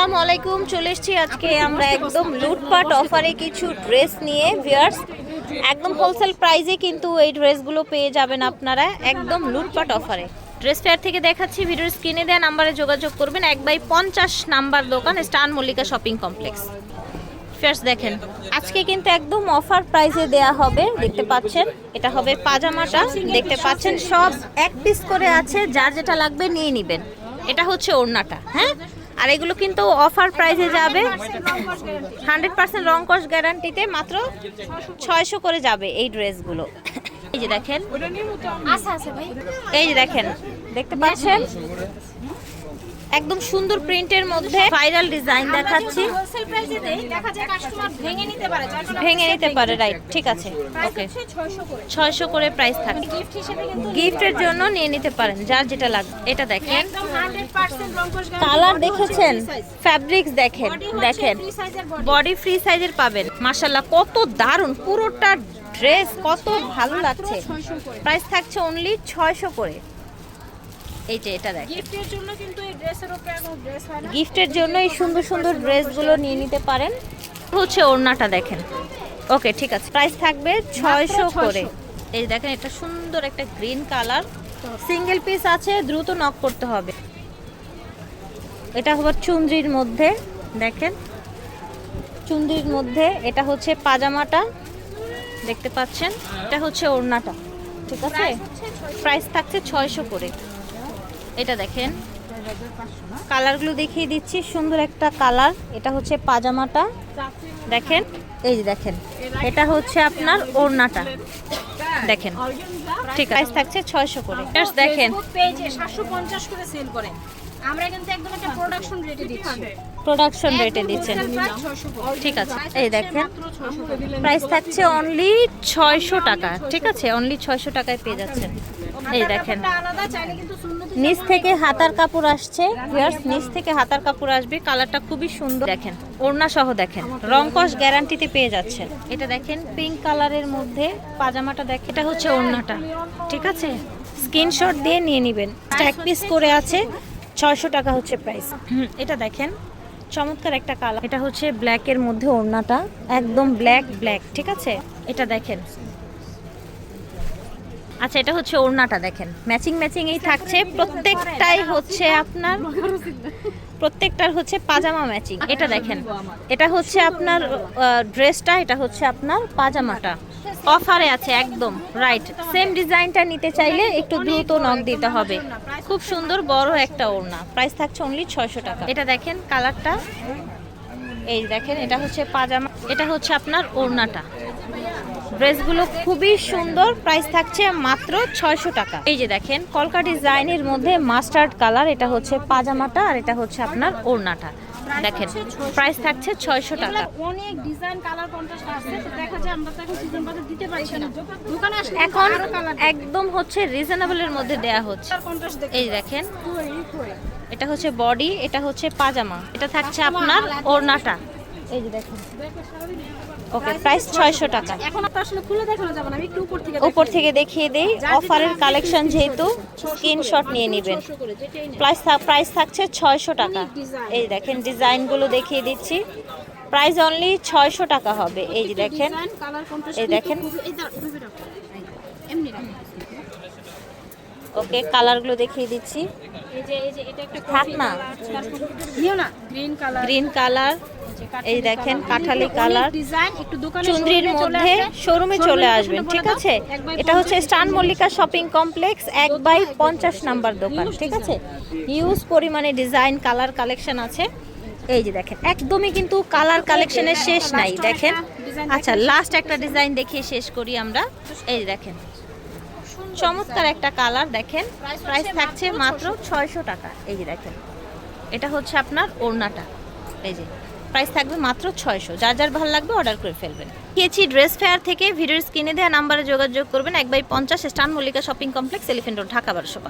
আসসালামু আলাইকুম চলে এসেছি আজকে আমরা একদম লুটপাট অফারে কিছু ড্রেস নিয়ে ভিয়ার্স একদম হোলসেল প্রাইজে কিন্তু এই ড্রেসগুলো পেয়ে যাবেন আপনারা একদম লুটপাট অফারে। ড্রেস ফেয়ার থেকে দেখাচ্ছি ভিডিওর স্ক্রিনে দেওয়া নাম্বারে যোগাযোগ করবেন এক বাই পঞ্চাশ নাম্বার দোকান স্টান মল্লিকা শপিং কমপ্লেক্স। ফেয়ার্স দেখেন আজকে কিন্তু একদম অফার প্রাইসে দেয়া হবে দেখতে পাচ্ছেন এটা হবে পাজামাটা দেখতে পাচ্ছেন সব এক পিস করে আছে যার যেটা লাগবে নিয়ে নেবেন। এটা হচ্ছে ওড়নাটা হ্যাঁ? আর এগুলো কিন্তু অফার প্রাইসে যাবে। হান্ড্রেড পার্সেন্ট রং কস গ্যারান্টিতে মাত্র ছয়শো করে যাবে এই ড্রেসগুলো এই যে দেখেন। এই যে দেখেন। দেখতে পাচ্ছেন? একদম সুন্দর প্রিন্টের মধ্যে ভাইরাল ডিজাইন দেখাচ্ছি। হোলসেল প্রাইসে দেই দেখা যায় কাস্টমার ভেঙে নিতে পারে ভেঙে নিতে পারে রাইট ঠিক আছে ওকে 600 করে। ছয়শো করে প্রাইস থাকে গিফট হিসেবে কিন্তু গিফটের জন্য নিয়ে নিতে পারেন যার যেটা লাগবে এটা দেখেন। একদম 100% রংকশ কালার দেখেছেন? ফ্যাব্রিক্স দেখেন দেখেন। বডি ফ্রি সাইজের পাবেন। মাশাল্লাহ কত দারুণ পুরোটা ড্রেস কত ভালো লাগছে। 600 প্রাইস থাকছে অনলি ছয়শো করে। এই যে এটা দেখ গিফটের জন্য কিন্তু এই ড্রেসের উপরে কোনো ড্রেস হয় না? গিফটের জন্য এই সুন্দর সুন্দর ড্রেসগুলো নিয়ে নিতে পারেন। হচ্ছে ওড়নাটা দেখেন। ওকে ঠিক আছে। প্রাইস থাকবে ছয়শো করে। এই দেখেন এটা সুন্দর একটা গ্রিন কালার সিঙ্গেল পিস আছে দ্রুত নক করতে হবে। এটা হবার চুন্দ্রির মধ্যে দেখেন। চুন্দ্রির মধ্যে এটা হচ্ছে পাজামাটা। দেখতে পাচ্ছেন? এটা হচ্ছে ওড়নাটা। ঠিক আছে? প্রাইস থাকছে ছয়শো করে। এটা দেখেন। কালারগুলো দেখিয়ে দিচ্ছি সুন্দর একটা কালার। এটা হচ্ছে পাজামাটা। দেখেন এই যে দেখেন এটা হচ্ছে আপনার ওড়নাটা। দেখেন ঠিক আছে। থাকছে ছয়শো করে। দেখেন। পেজে 750 করে সেল করে আমরা কিন্তু একদম একটা প্রোডাকশন রেটে দিচ্ছি। প্রোডাকশন রেটে দিচ্ছেন। ঠিক আছে। এই দেখেন। প্রাইস থাকছে অনলি ছয়শো টাকা। ঠিক আছে? অনলি ছয়শো টাকায় পেয়ে যাচ্ছেন। এই দেখেন। আলাদা চাইলে কিন্তু সুন্নত নিচ থেকে হাতার কাপড় আসছে। নিচ থেকে হাতার কাপড় আসবে। কালারটা খুবই সুন্দর। দেখেন, ওড়না সহ দেখেন। রংকশ গ্যারান্টিতে পেয়ে যাচ্ছেন এটা দেখেন পিঙ্ক কালারের মধ্যে পাজামাটা দেখ এটা হচ্ছে ওড়নাটা। ঠিক আছে? স্ক্রিনশট দিয়ে নিয়ে নেবেন। এক পিস করে আছে। ছয়শো টাকা হচ্ছে প্রাইস এটা দেখেন। চমৎকার একটা কালার এটা হচ্ছে ব্ল্যাকের মধ্যে ওড়নাটা। একদম ব্ল্যাক ব্ল্যাক ঠিক আছে? এটা দেখেন। আচ্ছা এটা হচ্ছে ওড়নাটা দেখেন। ম্যাচিং ম্যাচিং এই থাকছে। প্রত্যেকটাই হচ্ছে আপনার প্রত্যেকটার হচ্ছে পাজামা ম্যাচিং এটা দেখেন। এটা হচ্ছে আপনার ড্রেসটা এটা হচ্ছে আপনার পাজামাটা। অফারে আছে একদম রাইট সেম ডিজাইনটা নিতে চাইলে একটু দ্রুত নক দিতে হবে। খুব সুন্দর, বড় একটা ওড়না। প্রাইস থাকছে অনলি ছয়শো টাকা। এটা দেখেন কালারটা এই দেখেন, এটা হচ্ছে পাজামা এটা হচ্ছে আপনার ওড়নাটা। ড্রেসগুলো খুবই সুন্দর প্রাইস থাকছে মাত্র ছয়শো টাকা। এই যে দেখেন কলকা ডিজাইনের মধ্যে মাস্টার্ড কালার এটা হচ্ছে পাজামাটা আর এটা হচ্ছে আপনার ওড়নাটা। দেখেন প্রাইস থাকছে ছয়শো টাকা। অনেক ডিজাইন কালার কন্ট্রাস্ট আছে দেখা যায় আমরা তো এখন সিজন বাজার দিতে পারছি না। দোকানে আসলে এখন একদম হচ্ছে রিজনেবলের মধ্যে দেয়া হচ্ছে। এই দেখেন এটা হচ্ছে বডি এটা হচ্ছে পাজামা। এটা থাকছে আপনার ওড়নাটা। এই যে দেখেন। ওকে প্রাইস ছয়শো টাকা। এখন তো আসলে খুলে দেখানো যাবে না আমি একটু উপর থেকে উপর থেকে দেখিয়ে দেই। অফারের কালেকশন যেহেতু স্ক্রিনশট নিয়ে নেবেন। প্রাইস প্রাইস থাকছে ছয়শো টাকা। এই দেখেন ডিজাইনগুলো দেখিয়ে দিচ্ছি। প্রাইস অনলি ছয়শো টাকা হবে। এই যে দেখেন। এই দেখেন। এমনি ওকে কালারগুলো দেখিয়ে দিচ্ছি। থাক না। গ্রিন কালার এই দেখেন কাঠালি কালার চুন্দ্রির মধ্যে শোরুমে চলে আসবেন ঠিক আছে? এটা হচ্ছে স্টান মল্লিকা শপিং কমপ্লেক্স এক বাই পঞ্চাশ নাম্বার দোকান ঠিক আছে? ইউজ পরিমাণে ডিজাইন কালার কালেকশন আছে। এই যে দেখেন একদমই কিন্তু কালার কালেকশনের শেষ নাই দেখেন? আচ্ছা লাস্ট একটা ডিজাইন দেখিয়ে শেষ করি আমরা। এই দেখেন। চমৎকার একটা কালার দেখেন। প্রাইস থাকছে মাত্র ছয়শো টাকা। এই যে দেখেন এটা হচ্ছে আপনার ওড়নাটা। এই যে প্রাইস থাকবে মাত্র ছয়শো। যার যার ভালো লাগবে অর্ডার করে ফেলবেন। খেয়েছি ড্রেস ফেয়ার থেকে ভিডিওর স্ক্রিনে দেওয়া নাম্বারে যোগাযোগ করবেন। এক বাই পঞ্চাশ স্টান Mallika shopping complex Elephant Road Dhaka বারোশো